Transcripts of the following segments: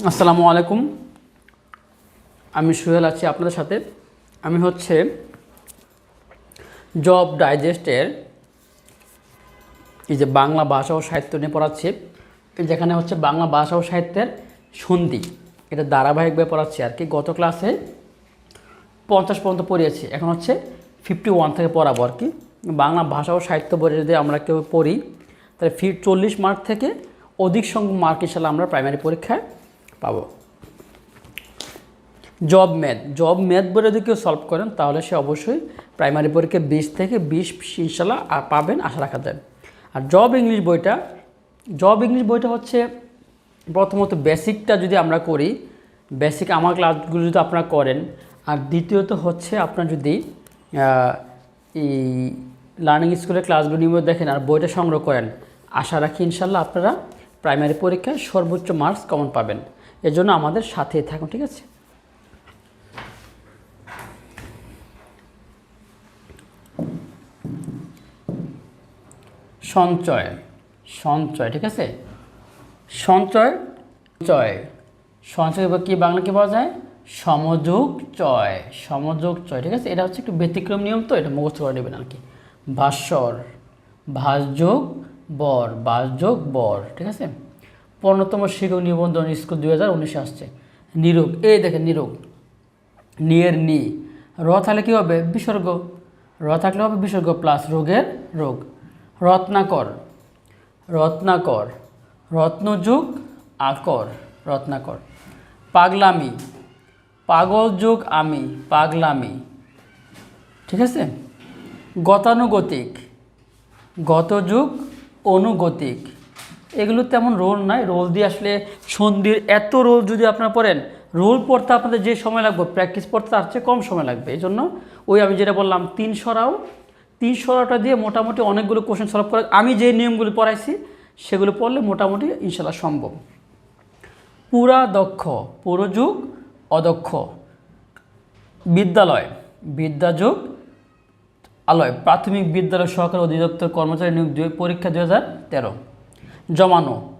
আসসালামু আলাইকুম। আমি সোহেল আছি আপনাদের সাথে। আমি হচ্ছে জব ডাইজেস্টের এই যে বাংলা ভাষা ও সাহিত্য নিয়ে পড়াচ্ছি। যেখানে হচ্ছে বাংলা ভাষা ও সাহিত্যের সন্ধি, এটা ধারাবাহিকভাবে পড়াচ্ছি আর কি। গত ক্লাসে পঞ্চাশ পর্যন্ত পড়িয়েছি। এখন হচ্ছে ফিফটি ওয়ান থেকে পড়াবো আর কি। বাংলা ভাষা ও সাহিত্য বই যদি আমরা কেউ পড়ি, তাহলে ফি চল্লিশ মার্ক থেকে অধিক সংখ্যক মার্ক ইনশাল্লাহ আমরা প্রাইমারি পরীক্ষায় পাবো। জব ম্যাথ জব ম্যাথ বলে যদি কেউ সলভ করেন, তাহলে সে অবশ্যই প্রাইমারি পরীক্ষায় বিশ থেকে বিশ ইনশাল্লাহ পাবেন, আশা রাখা যায়। আর জব ইংলিশ বইটা জব ইংলিশ বইটা হচ্ছে প্রথমত বেসিকটা যদি আমরা করি বেসিক আমার ক্লাসগুলো যদি আপনারা করেন, আর দ্বিতীয়ত হচ্ছে আপনার যদি এই লার্নিং স্কুলের ক্লাসগুলো নিয়মিত দেখেন আর বইটা সংগ্রহ করেন, আশা রাখি ইনশাল্লাহ আপনারা প্রাইমারি পরীক্ষায় সর্বোচ্চ মার্কস কমন পাবেন। এজন্য আমাদের সাথেই থাকুন, ঠিক আছে? সঞ্চয় সঞ্চয়, ঠিক আছে? সঞ্চয়, চয়। সঞ্চয় কি বাংলা কি পাওয়া যায়? সমযোগ, চয়। সমযোগ, চয়, ঠিক আছে? এটা হচ্ছে একটু ব্যতিক্রম নিয়ম তো, এটা মুখস্থ করে নেবেন আর কি। ভাস্বর, ভাসযোগ, বর। ভাসযোগ, বর, ঠিক আছে? পনেরোতম শিক্ষক নিবন্ধন স্কুল দুই হাজার উনিশে আসছে। নিরোগ, এই দেখেন নিরোগ। নিয়ের নি। র থাকলে কী হবে? বিসর্গ। র থাকলে হবে বিসর্গ প্লাস রোগের রোগ। রত্নাকর। রত্নাকর। রত্নযুগ আকর। রত্নাকর। পাগলামি। পাগল যুগ আমি, পাগলামি। ঠিক আছে? গতানুগতিক। গতযুগ অনুগতিক। এগুলো তেমন রোল নাই। রোল দিয়ে আসলে সন্ধির এত রোল যদি আপনারা পড়েন, রোল পড়তে আপনাদের যে সময় লাগবে, প্র্যাকটিস পড়তে তার চেয়ে কম সময় লাগবে। এই জন্য ওই আমি যেটা বললাম, তিন সরাও। তিন সরাটা দিয়ে মোটামুটি অনেকগুলো কোশ্চেন সলভ করে, আমি যে নিয়মগুলো পড়াইছি, সেগুলো পড়লে মোটামুটি ইনশাল্লাহ সম্ভব। পুরা দক্ষ, পুরোযুগ, অদক্ষ। বিদ্যালয়, বিদ্যাযুগ, আলয়। প্রাথমিক বিদ্যালয় সহকারী অধিদপ্তর কর্মচারী নিয়োগ পরীক্ষা দুই হাজার তেরো। জমানো।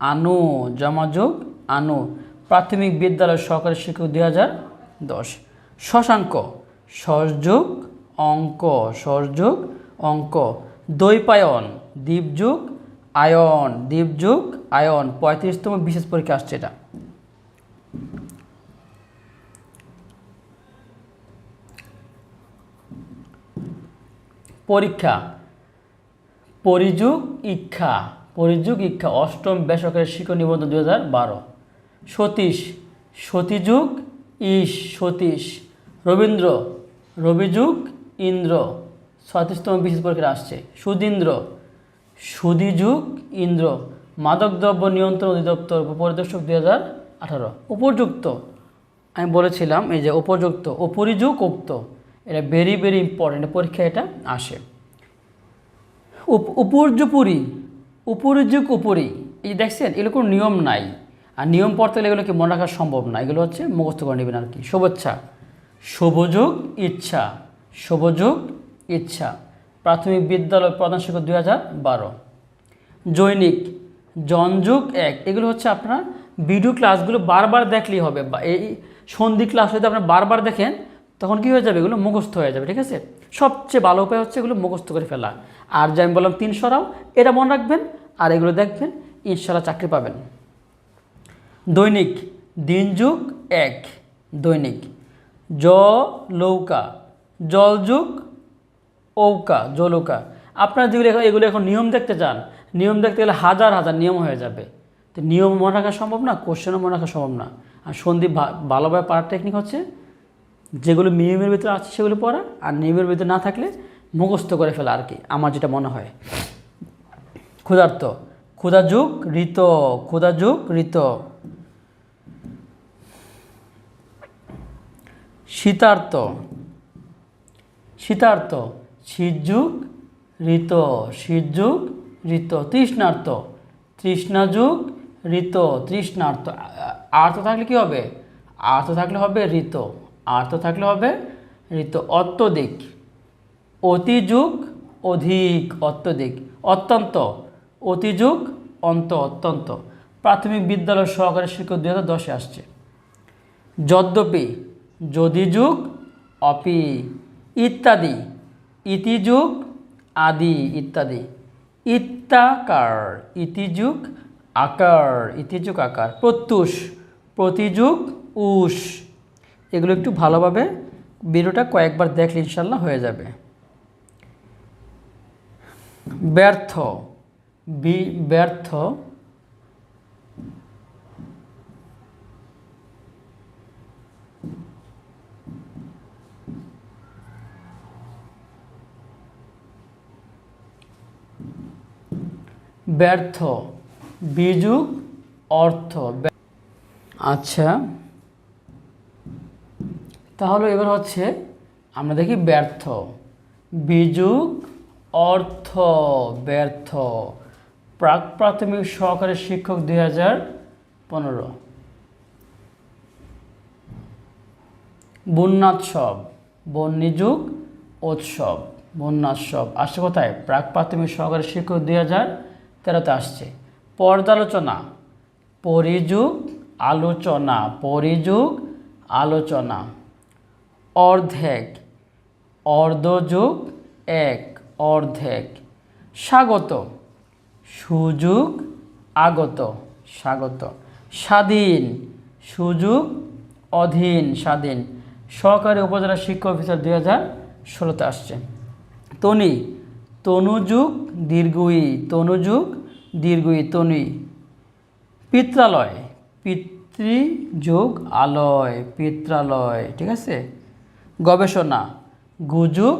আনু, জমাযুগ, আনু। প্রাথমিক বিদ্যালয় সহকারী শিক্ষক দুই হাজার দশ। শশাঙ্ক সরযুগ অঙ্ক সরযুগ অঙ্ক। দৈপায়ন দ্বীপযুগ, আয়ন। দ্বীপযুগ, আয়ন। পঁয়ত্রিশতম বিশেষ পরীক্ষা আসছে এটা। পরীক্ষা। পরিযুগ ইক্ষা পরিযুগ ইক্ষা অষ্টম বেসরকারি শিক্ষক নিবন্ধন দু হাজার বারো। সতীশ, সতীযুগ ইস সতীশ। রবীন্দ্র, রবিযুগ, ইন্দ্র। ছত্রিশতম বিশেষ পরীক্ষা আসছে। সুধীন্দ্র সুধীযুগ ইন্দ্র। মাদকদ্রব্য নিয়ন্ত্রণ অধিদপ্তর পরিদর্শক দুই হাজার আঠারো। উপযুক্ত, আমি বলেছিলাম এই যে উপযুক্ত অপরিযুগ উক্ত। এটা ভেরি ভেরি ইম্পর্টেন্ট পরীক্ষা এটা আসে। উপর্যুপুরি উপরিযুগ উপরি এই দেখছেন, এগুলো কোনো নিয়ম নাই। আর নিয়ম পড়তে গেলে এগুলো কি মনে রাখা সম্ভব না। এগুলো হচ্ছে মুখস্থ করে নেবেন আর কি। শুভেচ্ছা। শুভযোগ, ইচ্ছা। শুভযোগ, ইচ্ছা। প্রাথমিক বিদ্যালয় প্রধান শিক্ষক দুই হাজার বারো। জৈনিক, জনযুগ এক। এগুলো হচ্ছে আপনার ভিডিও ক্লাসগুলো বারবার দেখলেই হবে বা এই সন্ধি ক্লাস যদি আপনার বারবার দেখেন, তখন কি হয়ে যাবে? এগুলো মুখস্থ হয়ে যাবে, ঠিক আছে? সবচেয়ে ভালো উপায় হচ্ছে এগুলো মুখস্থ করে ফেলা। আর যে আমি বললাম তিন সরাও, এটা মনে রাখবেন, আর এগুলো দেখবেন ইনশাল্লাহ চাকরি পাবেন। দৈনিক দিনযুগ এক, দৈনিক। জ লৌকা জলযুগ ঔকা জলৌকা আপনারা যেগুলো এগুলো এখন নিয়ম দেখতে চান, নিয়ম দেখতে গেলে হাজার হাজার নিয়ম হয়ে যাবে। তো নিয়ম মনে রাখা সম্ভব না, কোশ্চেনও মনে রাখা সম্ভব না। আর সন্ধি ভালোভাবে পারার টেকনিক হচ্ছে যেগুলো নিয়মের ভিতরে আছে সেগুলো পড়া, আর নিয়মের ভিতরে না থাকলে মুখস্থ করে ফেলা আর কি, আমার যেটা মনে হয়। ক্ষুধার্ত। ক্ষুধাযুগ ঋত ক্ষুধাযুগ ঋত। শীতার্থ শীতার্থ শীতযুগ ঋত শীতযুগ ঋত তৃষ্ণার্থ তৃষ্ণাযুগ ঋত তৃষ্ণার্থ আর্থ থাকলে কি হবে? আর্থ থাকলে হবে ঋত। আর্থ থাকলে হবে ঋত অত্যধিক, অতিযুগ অধিক অত্যধিক, অত্যন্ত, অতিযুগ অন্ত অত্যন্ত। প্রাথমিক বিদ্যালয় সহকারী শিক্ষক দুই হাজার দশে আসছে। যদ্যপি যদি যুগ অপি ইত্যাদি, ইতিযুগ আদি ইত্যাদি। ইত্যাকার, ইতিযুগ আকার ইতিযুগ আকার, প্রত্যুষ, প্রতিযুগ, উষ। এগুলো একটু ভালোভাবে ভিডিওটা কয়েকবার দেখলে ইনশাল্লাহ হয়ে যাবে। ব্যর্থ, বি, ব্যর্থ। ব্যর্থ, বিযুগ, অর্থ। আচ্ছা। তাহলে এবার হচ্ছে আমরা দেখি ব্যর্থ। বিযুগ অর্থ, ব্যর্থ। প্রাক প্রাথমিক সহকারী শিক্ষক দুই হাজার পনেরো। বন্যাৎসব, বন্যযুগ উৎসব, বন্যাৎসব আসছে কোথায়? প্রাক প্রাথমিক সহকারী শিক্ষক দুই হাজার তেরোতে আসছে। পর্যালোচনা পরিযুগ আলোচনা পরিযুগ আলোচনা। অর্ধেক, অর্ধযুগ এক, অর্ধেক। স্বাগত। সুযোগ আগত। স্বাগত। স্বাধীন। সুযোগ অধীন। স্বাধীন। সহকারী উপজেলা শিক্ষা অফিসার দুই হাজার ষোলোতে আসছে। তনি, তনুযুগ দীর্ঘই তনুযুগ দীর্ঘই, তনি। পিত্রালয়, পিতৃযোগ আলয়, পিত্রালয়, ঠিক আছে? গবেষণা। গুজুগ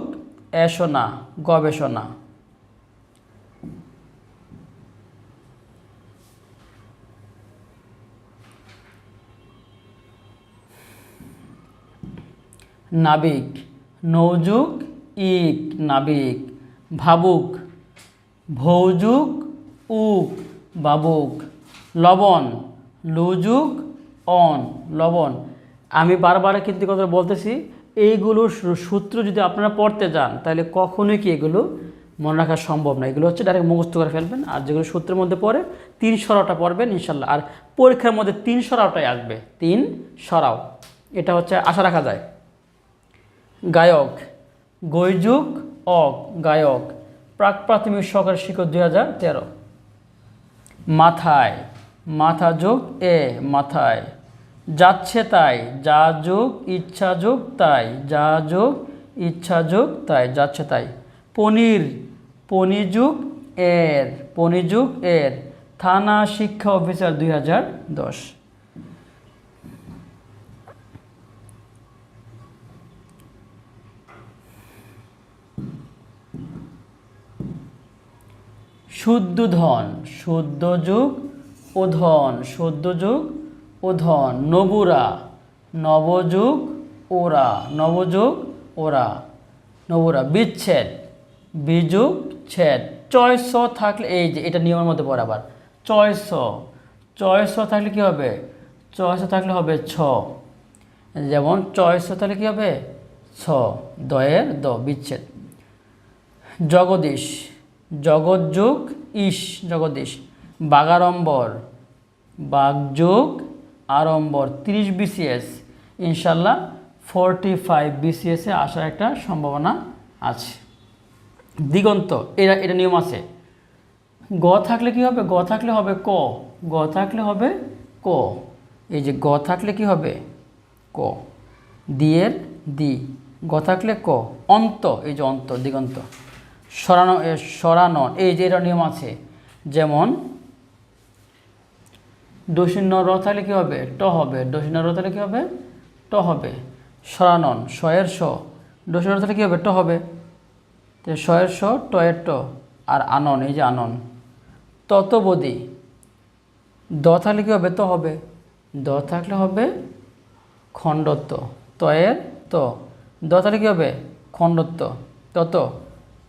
এসনা, গবেষণা। নাবিক, নৌযুগ ইক নাবিক, ভাবুক, ভৌযুগ উক বাবুক, লবণ, লুযুগ অন, লবণ। আমি বারবার কিন্তু কথা বলতেছি এইগুলোর সূত্র যদি আপনারা পড়তে যান, তাহলে কখনোই কি এগুলো মনে রাখা সম্ভব না। এগুলো হচ্ছে ডাইরেক্ট মুখস্থ করে ফেলবেন, আর যেগুলো সূত্রের মধ্যে পড়ে, তিন সরাওটা পড়বেন ইনশাল্লাহ। আর পরীক্ষার মধ্যে তিন সরাওটাই আসবে, তিন সরাও। এটা হচ্ছে আশা রাখা যায়। গায়ক গৈযুগ অক গায়ক, প্রাক প্রাথমিক সহকারী শিক্ষক দুই হাজার তেরো। মাথায় মাথা যোগ এ, মাথায়। যাচ্ছে তাই, যা যোগ ইচ্ছা যোগ তাই, যা যোগ ইচ্ছা যোগ তাই, যাচ্ছে তাই। পনির, পনিযুগ এর পনিযুগ এর, থানা শিক্ষা অফিসার দুই হাজার দশ। শুদ্ধ ধন, শুদ্ধ যুগ ও ধন, শুদ্ধ যুগ ওধন নবুরা, নবযুগ, ওরা নবযুগ, ওরা। নবুরা, বিচ্ছেদ, বিযুগ, ছেদ। চয়স থাকলে, এই যে, এটা নিয়মের মধ্যে পড়ে আবার। চয়স চয়স থাকলে কি হবে? চয়স থাকলে হবে ছ। যেমন চয়স থাকলে কি হবে? ছ, দয়ের দ, বিচ্ছেদ। জগদীশ, জগৎযোগ ইস জগদীশ। বাগাড়ম্বর বাগযোগ আড়ম্বর তিরিশ বিসিএস ইনশাল্লাহ ফোরটি ফাইভ বিসিএসে আসার একটা সম্ভাবনা আছে। দিগন্ত এটা এটা নিয়ম আছে। গ থাকলে কি হবে? গ থাকলে হবে ক। গ থাকলে হবে ক। এই যে গ থাকলে কি হবে? ক। দিয়ের দি গ থাকলে ক। অন্ত, এই যে অন্ত, দিগন্ত। সরানো সরানো, এই যে এটা নিয়ম আছে। যেমন দশিন্য র থাকলে কী হবে? ট হবে। দশিন্য র থাকলে কী হবে? ট হবে। সরানন শয়ের স দশিন্য র থাকলে কী হবে? ট হবে। তো শয়ের স টয়ের ট আর আনন, এই যে আনন। ততবদি দ থাকলে কী হবে? তো হবে। দ থাকলে হবে খণ্ডত্ব। তয়ের ত। দ থাকলে কী হবে? খণ্ডত্ব। তত।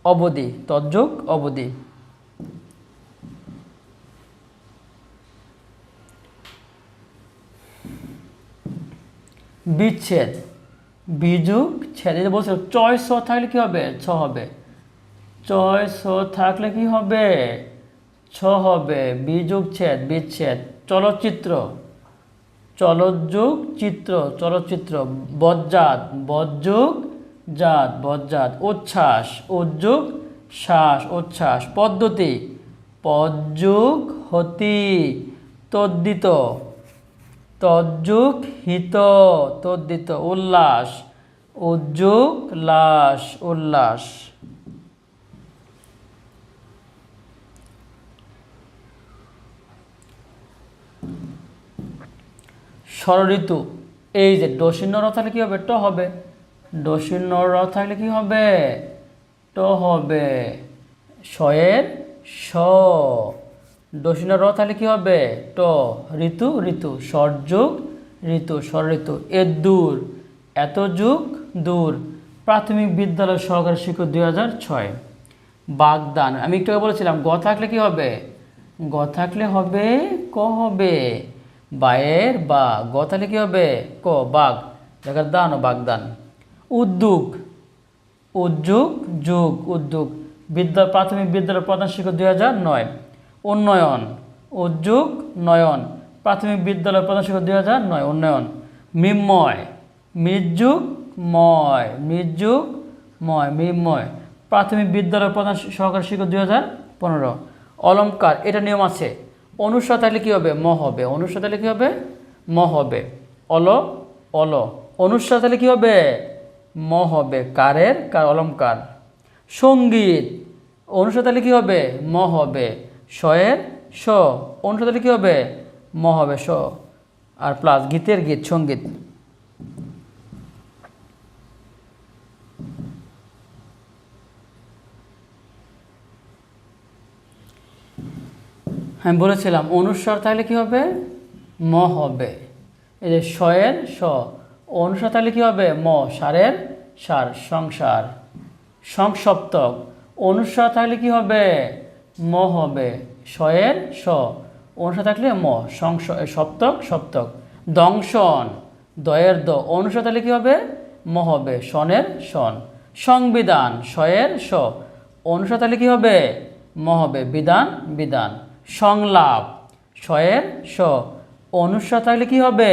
অবধি। তজ্যোগ অবধি। বিচ্ছেদ। বিযুগ ছেদ, এই যে বলছে, চয় স থাকলে কী হবে? ছ হবে। চয় স থাকলে কি হবে? ছ হবে। বিযুগ ছেদ, বিচ্ছেদ। চলচ্চিত্র। চলযোগ চিত্র, চলচ্চিত্র। বজ্জাত, বজ্যোগ জাত, বজ্জাত। উচ্ছ্বাস উদ্যোগ শ্বাস, উচ্ছ্বাস। পদ্ধতি। পদ্যোগ হতি তদ্দিত তজ্জুক হিত তদ্দিত উল্লাস। উদ্যোগ লাস উল্লাস। ষড়ঋতু এই যে ডসিন্ন র থাকলে কী হবে? ট হবে। ডসিন্ন র থাকলে কি হবে? ট হবে। শয়ের স ডসিন্ন র থাকলে কি হবে? ট, ঋতু ঋতু ষড়যুগ ঋতু ষড় ঋতু। এ দূর, এত যুগ, দূর। প্রাথমিক বিদ্যালয় সহকারী শিক্ষক দুই হাজার ছয়। বাগদান, আমি একটু বলেছিলাম, গ থাকলে কি হবে? গ থাকলে হবে ক হবে। বায়ের বা, গ থাকলে কি হবে? ক, বাঘ। জায়গার দান ও বাগদান। উদ্যোগ উদ্যোগ, যুগ, উদ্যোগ। বিদ্যা প্রাথমিক বিদ্যালয় প্রধান শিক্ষক দুই হাজার নয়। উন্নয়ন, উদ্যোগ, নয়ন। প্রাথমিক বিদ্যালয় প্রধান শিক্ষক দুই হাজার নয়, উন্নয়ন। মিময় মৃযুগ ময়। মৃযুগ ময় মিময় প্রাথমিক বিদ্যালয় প্রধান সহকারী শিক্ষক দুই হাজার পনেরো। অলঙ্কার, এটা নিয়ম আছে। অনুসার থাকলে কী হবে? ম হবে। অনুসার থাকলে কী হবে? ম হবে। অল অল। অনুসার থাকলে কী হবে? ম হবে। কারের কার? অলঙ্কার। সংগীত। অনুসার তাহলে কী হবে? ম হবে। শয়ের স অনুসার তাহলে কী হবে? ম হবে স আর প্লাস গীতের গীত, সংগীত। আমি বলেছিলাম, অনুস্বর তাহলে কি হবে? ম হবে। এই যে শয়ের স অনুস্বর তাহলে কি হবে? ম, সারের সার, সংসার। সংসপ্তক। অনুস্বর থাকলে কি হবে? ম হবে শয়ের স। অনুস্বর থাকলে ম, সংস সপ্তক সপ্তক। দংশন, দয়ের দ। অনুস্বর থাকলে কি হবে? ম হবে সনের সন সংবিধান শয়ের স। অনুস্বর থাকলে কি হবে? ম হবে বিধান বিধান। সংলাপ শয়ের স। অনুস্বর থাকলে কি হবে?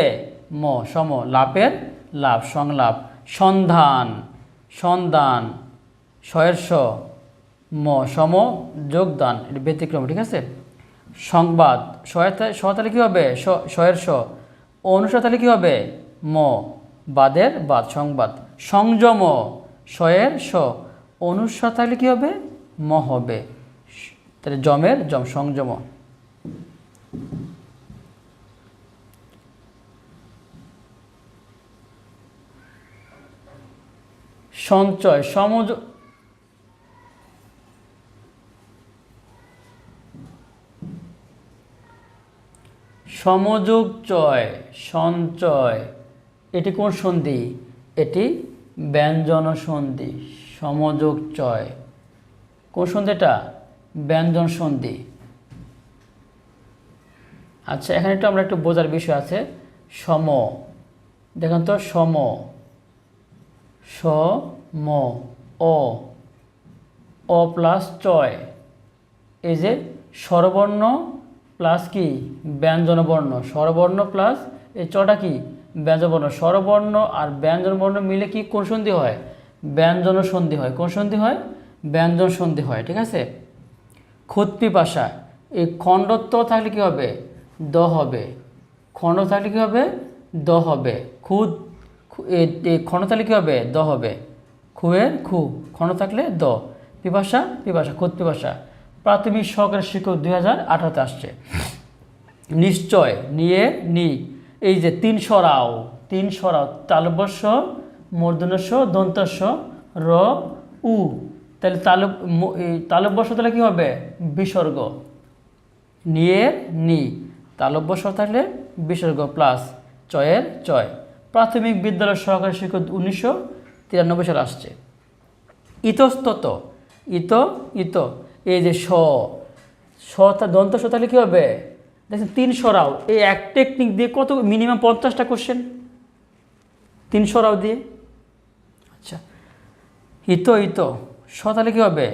ম, সম লাভের লাভ সংলাপ। সন্ধান সন্ধান শয়ের স। ম, সম, যোগদান, এটা ব্যতিক্রম, ঠিক আছে? সংবাদ সহায়তা সহায়তালে কী হবে? স- শয়ের স অনুসার তাহলে কী হবে? ম, বাদের বাদ, সংবাদ। সংযম, শয়ের স অনুসার তাহলে কী হবে? ম হবে। তাহলে জমের জম সংযম। সঞ্চয়, সমজ সমযোগ চয়, সঞ্চয়। এটি কোন সন্ধি? এটি ব্যঞ্জন সন্ধি, সমযোগ চয়। কোন সন্ধিটা? ব্যঞ্জন সন্ধি। আচ্ছা এখানে একটু আমরা একটু বোঝার বিষয় আছে। সম। দেখেন তো, সম। স ম অ। অ প্লাস চয়। এই যে স্বরবর্ণ প্লাস কি? ব্যঞ্জনবর্ণ। স্বরবর্ণ প্লাস এই চটা কি? ব্যঞ্জনবর্ণ। স্বরবর্ণ আর ব্যঞ্জনবর্ণ মিলে কি কোন সন্ধি হয়? ব্যঞ্জন সন্ধি হয়। কোন সন্ধি হয়? ব্যঞ্জন সন্ধি হয়। ঠিক আছে? খুৎপি ভাষা এই খণ্ডত্ব থাকলে কি হবে? দ হবে। খণ্ড থাকলে কি হবে? দ হবে। খুদ খণ্ড থাকলে কি হবে? দ হবে। খুয়ের খু। খণ্ড থাকলে দ। পিপাসা পিপাসা। খুদ পিপাসা প্রাথমিক সহকারী শিক্ষক দুই হাজার আঠারোতে আসছে। নিশ্চয়, নিয়ে নি। এই যে তিন সরাও তিন সরাও তালবস্য মূর্ধনস্য দন্তস্য র, উ। তাহলে তালব তালব্যস্য তাহলে কী হবে? বিসর্গ। নিয়ে নি। তালব্যস্য থাকলে বিসর্গ প্লাস চয়ের চয়। প্রাথমিক বিদ্যালয় সহকারী শিক্ষক উনিশশো তিরানব্বই সালে আসছে। ইতস্তত, ইত ইত। এই যে স স তা দন্ত স তাহলে কী হবে? দেখছেন, তিন সরাও। এই এক টেকনিক দিয়ে কত মিনিমাম পঞ্চাশটা কোশ্চেন তিন সরাও দিয়ে। আচ্ছা হিত হিত। স তাহলে কী হবে?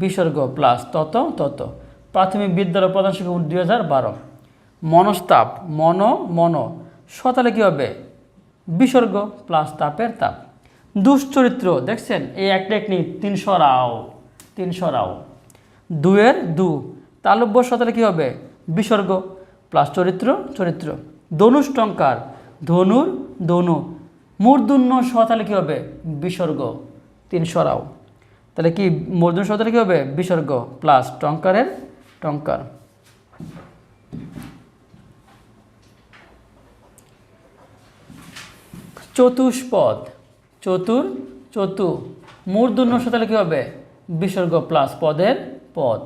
বিসর্গ প্লাস তত তত। প্রাথমিক বিদ্যালয় প্রধান শিক্ষক দুই হাজার বারো। মনস্তাপ, মন মন। সতালে কী হবে? বিসর্গ প্লাস তাপের তাপ। দুশ্চরিত্র, দেখছেন? এই এক টেকনিক তিনশো রাও তিনশো রাও দুয়ের দু। তালব্য সতালে কী হবে? বিসর্গ। প্লাস চরিত্র চরিত্র। ধনুষ্টঙ্কার ধনুর ধনু মূর্ধন্য সতালে কী হবে? বিসর্গ। তিন রাও তাহলে কি মূর্ধন্য সতালে কী হবে? বিসর্গ প্লাস টঙ্কারের টঙ্কার। চতুষ্পদ চতুর, চতু। মূর্ধন্য সাথে কী হবে? বিসর্গ প্লাস পদের পদ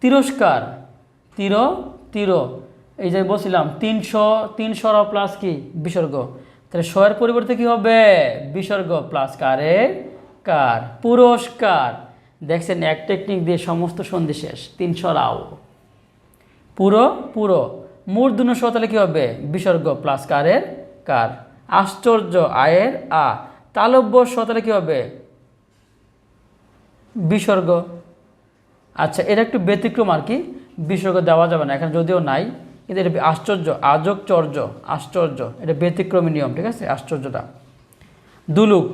তিরস্কার। তীর তীর। এই যে বলছিলাম, তিনশো তিনশো প্লাস কি? বিসর্গ। তাহলে শয়ের পরিবর্তে কি হবে? বিসর্গ প্লাস কারে কার? পুরস্কার। দেখছেন, এক টেকনিক দিয়ে সমস্ত সন্ধি শেষ। তিনশো রাও। পুরো পুরো। মূর্ধন্য সতালে কী হবে? বিসর্গ প্লাস কারের কার? আশ্চর্য আয়ের আ। তালব্য সতালে কী হবে? বিসর্গ। আচ্ছা এটা একটু ব্যতিক্রম আর কি। বিসর্গ দেওয়া যাবে না, এখানে যদিও নাই, কিন্তু এটা আশ্চর্য আজকচর্য আশ্চর্য। এটা ব্যতিক্রমী নিয়ম, ঠিক আছে? আশ্চর্যটা। দুলুক,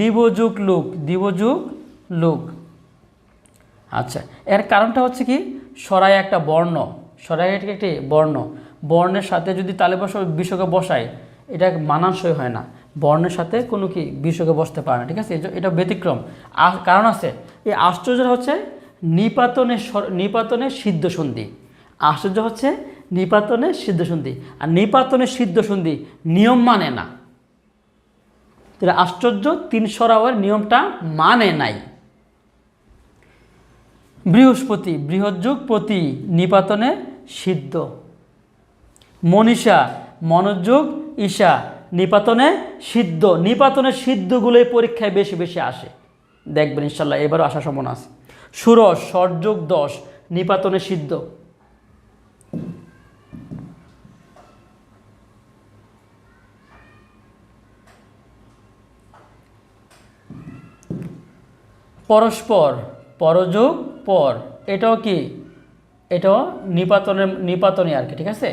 দিবযুগ লুক দিবযুগ লুক। আচ্ছা এর কারণটা হচ্ছে কি? সরাই একটা বর্ণ, সরাই একটা বর্ণ? বর্ণের সাথে যদি তালে বস বিশ্বকে বসায়, এটা মানানসই হয় না। বর্ণের সাথে কোনো কি বিশ্বকে বসতে পারে না, ঠিক আছে? এটা ব্যতিক্রম। কারণ আছে, এই আশ্চর্য হচ্ছে নিপাতনের নিপাতনে সিদ্ধ সন্ধি আশ্চর্য হচ্ছে নিপাতনের সিদ্ধ সন্ধি আর নিপাতনের সিদ্ধ সন্ধি নিয়ম মানে না। তাহলে আশ্চর্য তিন সরাওয়ের নিয়মটা মানে নাই। বৃহস্পতি বৃহৎযুগ প্রতি নিপাতনে সিদ্ধ। মনীষা, মনোযোগ, ঈশা, নিপাতনে সিদ্ধ। নিপাতনের সিদ্ধগুলোই পরীক্ষায় বেশি বেশি আসে। দেখবেন ইনশাল্লাহ এবারও আসার সম্ভাবনা আছে। সুরস, সরযোগ দশ, নিপাতনে সিদ্ধ। পরস্পর, পরযোগ, পর। এটাও কি? এটাও নিপাতনের নিপাতনে আর কি, ঠিক আছে?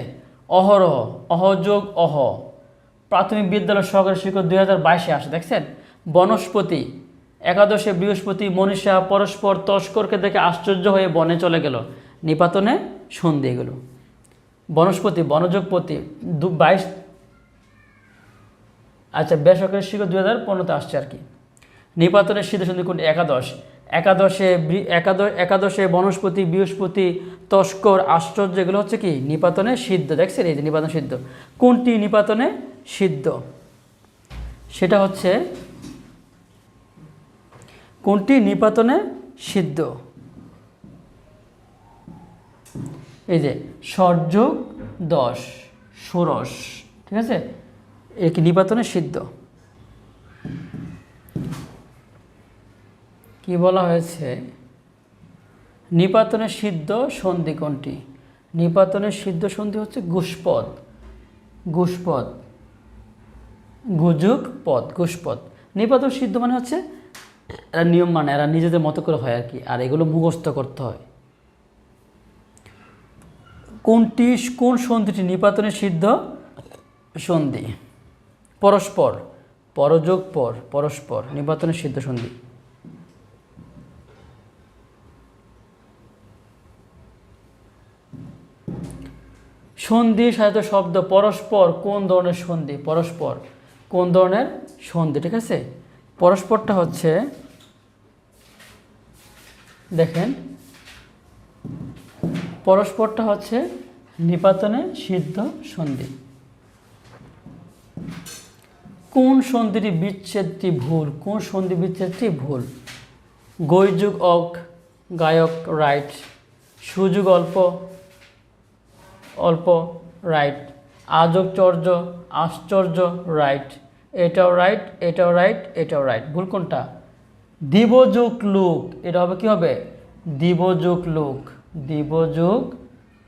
অহরহ, অহযোগ, অহ। প্রাথমিক বিদ্যালয় সহকারী শিক্ষক দুই হাজার বাইশে আসে, দেখছেন? বনস্পতি একাদশে বৃহস্পতি মনীষা পরস্পর তস্করকে দেখে আশ্চর্য হয়ে বনে চলে গেল। নিপাতনে সন্ধি এগুলো বনস্পতি বনযোগপতি দু বাইশ আচ্ছা বেসরকারি শিক্ষক দু হাজার পনেরোতে আসছে আর কি। নিপাতনের সিদ্ধ কোনটি একাদশ? একাদশে একাদশ একাদশে বনস্পতি, বৃহস্পতি, তস্কর, আশ্চর্য, এগুলো হচ্ছে কি? নিপাতনে সিদ্ধ, দেখছেন? এই যে নিপাতন সিদ্ধ। কোনটি নিপাতনে সিদ্ধ? সেটা হচ্ছে কোনটি নিপাতনে সিদ্ধ? এই যে সরযোগ দশ, ষোড়শ, ঠিক আছে? এক নিপাতনে সিদ্ধ? কি বলা হয়েছে? নিপাতনের সিদ্ধ সন্ধি কোনটি? নিপাতনের সিদ্ধ সন্ধি হচ্ছে গুষ্পদ। গুষ্পদ, গুজুক পদ, গুষ্পদ। নিপাতন সিদ্ধ মানে হচ্ছে এরা নিয়ম মানে এরা নিজেদের মতো করে হয় আর কি, আর এগুলো মুখস্থ করতে হয়। কোনটি, কোন সন্ধিটি নিপাতনের সিদ্ধ? সন্ধি। পরস্পর। পরযোগ পর, পরস্পর, নিপাতনের সিদ্ধ সন্ধি। সন্ধি সাহিত্য শব্দ পরস্পর, কোন ধরনের সন্ধি? পরস্পর, কোন ধরনের সন্ধি, ঠিক আছে? পরস্পরটা হচ্ছে, দেখেন, পরস্পরটা হচ্ছে নিপাতনে সিদ্ধ সন্ধি। কোন সন্ধিটি বিচ্ছেদটি ভুল? কোন সন্ধি বিচ্ছেদটি ভুল? গৈযুগ অক, গায়ক রাইট, সুযোগ অল্প অল্প রাইট আজকচর্য আশ্চর্য রাইট। এটাও রাইট এটাও রাইট এটাও রাইট ভুল কোনটা? দিবযুগ লুক। এটা হবে কি হবে? দিবযুগ লুক। দিবযুগ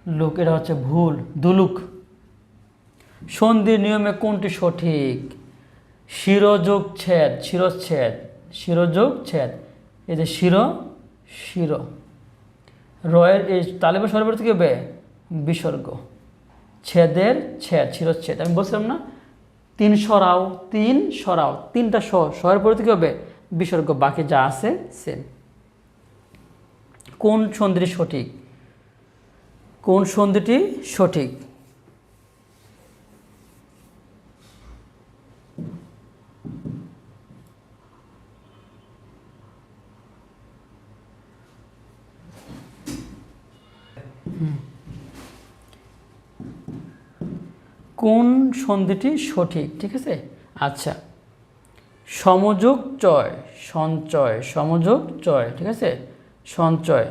লুক, এটা হচ্ছে ভুল, দুলুক। সন্ধির নিয়মে কোনটি সঠিক? শিরোযোগ ছেদ শিরচ্ছেদ শিরোযোগ ছেদ। এই যে শির শির। রয়ের এই তালেবের সর্বর্তী কি হবে? বিসর্গ। ছেদের ছেদ শিরচ্ছেদ আমি বলছিলাম না তিন সরাও তিন সরাও। তিনটা স, সয়ের পরে কী হবে? বিসর্গ, বাকি যা আছে সেম কোন সন্ধিটি সঠিক? কোন সন্ধিটি সঠিক? কোন সন্ধিটি সঠিক, ঠিক আছে? আচ্ছা সমযোগ চয়, সঞ্চয়, সমযোগ চয়, ঠিক আছে? সঞ্চয়।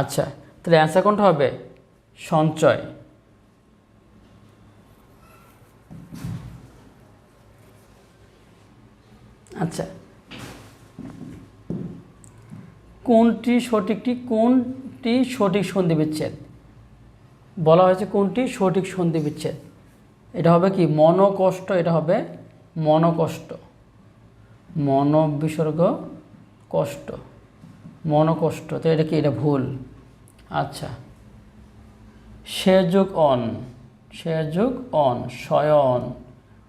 আচ্ছা তাহলে অ্যান্সার কোনটা হবে? সঞ্চয়। আচ্ছা কোনটি সঠিকটি, কোনটি সঠিক সন্ধি বিচ্ছেদ? বলা হয়েছে কোনটি? সঠিক সন্ধি বিচ্ছেদ। এটা হবে কি? মনকষ্ট, এটা হবে মনকষ্ট। মন বিসর্গ কষ্ট। মনকষ্ট, তো এটা কি? এটা ভুল। আচ্ছা। সে যোগ অন। সে যোগ অন শয়ন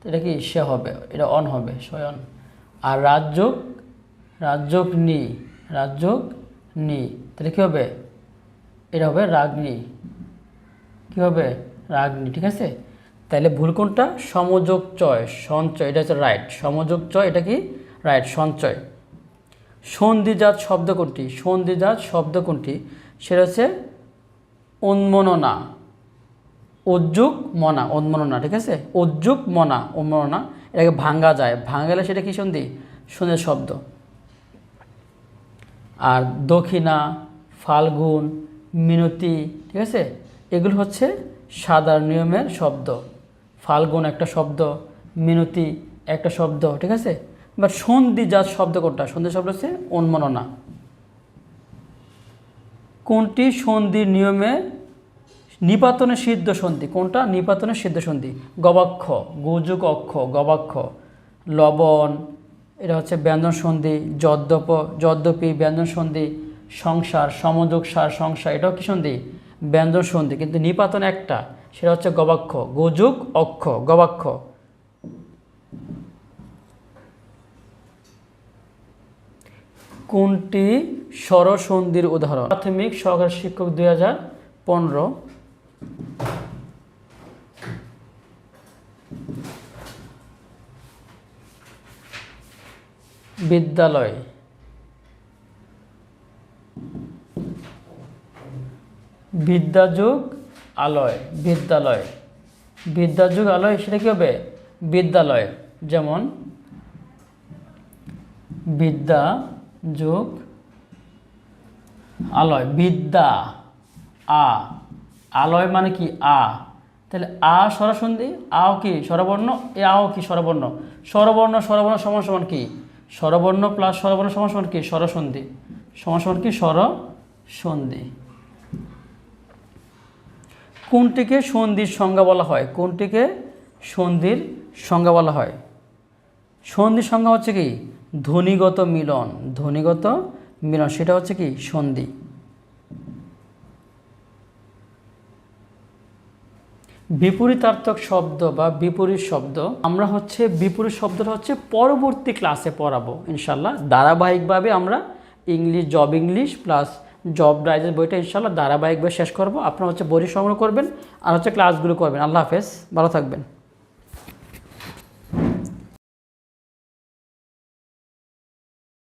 এটা কি? সে হবে। এটা অন হবে শয়ন আর রাজযোগ রাজযোগ নি। রাজযোগ নি। তাহলে কী হবে? এটা হবে রাগনি। কী হবে রাগনি, ঠিক আছে? তাহলে ভুল কোনটা? সমযোগ চয়, সঞ্চয়, এটা হচ্ছে রাইট সমযোগ চয়, এটা কি? রাইট সঞ্চয়। সন্ধিজাত শব্দ কোনটি? সন্ধিজাত শব্দ কোনটি? সেটা হচ্ছে উন্মননা। উজ্জুক মনা, উন্মননা, ঠিক আছে? উজ্জুক মনা, উন্মননা, এটাকে ভাঙ্গা যায়। ভাঙ্গা গেলে সেটা কি সন্ধি? সন্ধ্যের শব্দ। আর দক্ষিণা, ফাল্গুন, মিনতি, ঠিক আছে? এগুলো হচ্ছে সাদার নিয়মের শব্দ। ফাল্গুন একটা শব্দ, মিনতি একটা শব্দ, ঠিক আছে? বা সন্ধি জাত শব্দ কোনটা? সন্ধি শব্দ হচ্ছে উন্মননা। কোনটি? সন্ধির নিয়মে নিপাতনে সিদ্ধ সন্ধি। কোনটা? নিপাতনে সিদ্ধ সন্ধি। গবাক্ষ, গুজুক অক্ষ, গবাক্ষ। লবণ, এটা হচ্ছে ব্যঞ্জন সন্ধি, যদ্যপ, যদ্যপি ব্যঞ্জন সন্ধি, সংসার, সমযোগ সার সংসার, এটাও কি সন্ধি? ব্যঞ্জন সন্ধি কিন্তু নিপাতন একটা, সেটা হচ্ছে গবাক্ষ। গোযুগ অক্ষ, গবাক্ষ। কোনটি স্বরসন্ধির উদাহরণ? প্রাথমিক সহকারী শিক্ষক দুই হাজার পনেরো। বিদ্যালয়। বিদ্যাযুগ আলয়, বিদ্যালয়। বিদ্যাযুগ আলয়, সেটা কী হবে? বিদ্যালয়। যেমন বিদ্যা যোগ আলয়, বিদ্যা, আ। আলয় মানে কি? আ। তাহলে আ স্বরসন্ধি, আও কি? স্বরবর্ণ, এ আও কি? স্বরবর্ণ। স্বরবর্ণ স্বরবর্ণ সমান সমান কি? স্বরবর্ণ প্লাস স্বরবর্ণ সমান সমান কি? স্বরসন্ধি। সমান সমান কি? স্বরসন্ধি। কোনটিকে সন্ধির সংজ্ঞা বলা হয়? কোনটিকে সন্ধির সংজ্ঞা বলা হয়? সন্ধির সংজ্ঞা হচ্ছে কি? ধ্বনিগত মিলন। ধ্বনিগত মিলন, সেটা হচ্ছে কি? সন্ধি। বিপরীতার্থক শব্দ বা বিপরীত শব্দ, আমরা হচ্ছে, বিপরীত শব্দটা হচ্ছে পরবর্তী ক্লাসে পড়াবো ইনশাল্লাহ ধারাবাহিকভাবে আমরা English job English plus job ডাইজের বইটা ইনশাল্লাহ ধারাবাহিকভাবে শেষ করব। আপনারা হচ্ছে বই সংগ্রহ করবেন আর হচ্ছে ক্লাসগুলো করবেন। আল্লাহ হাফেজ। ভালো থাকবেন।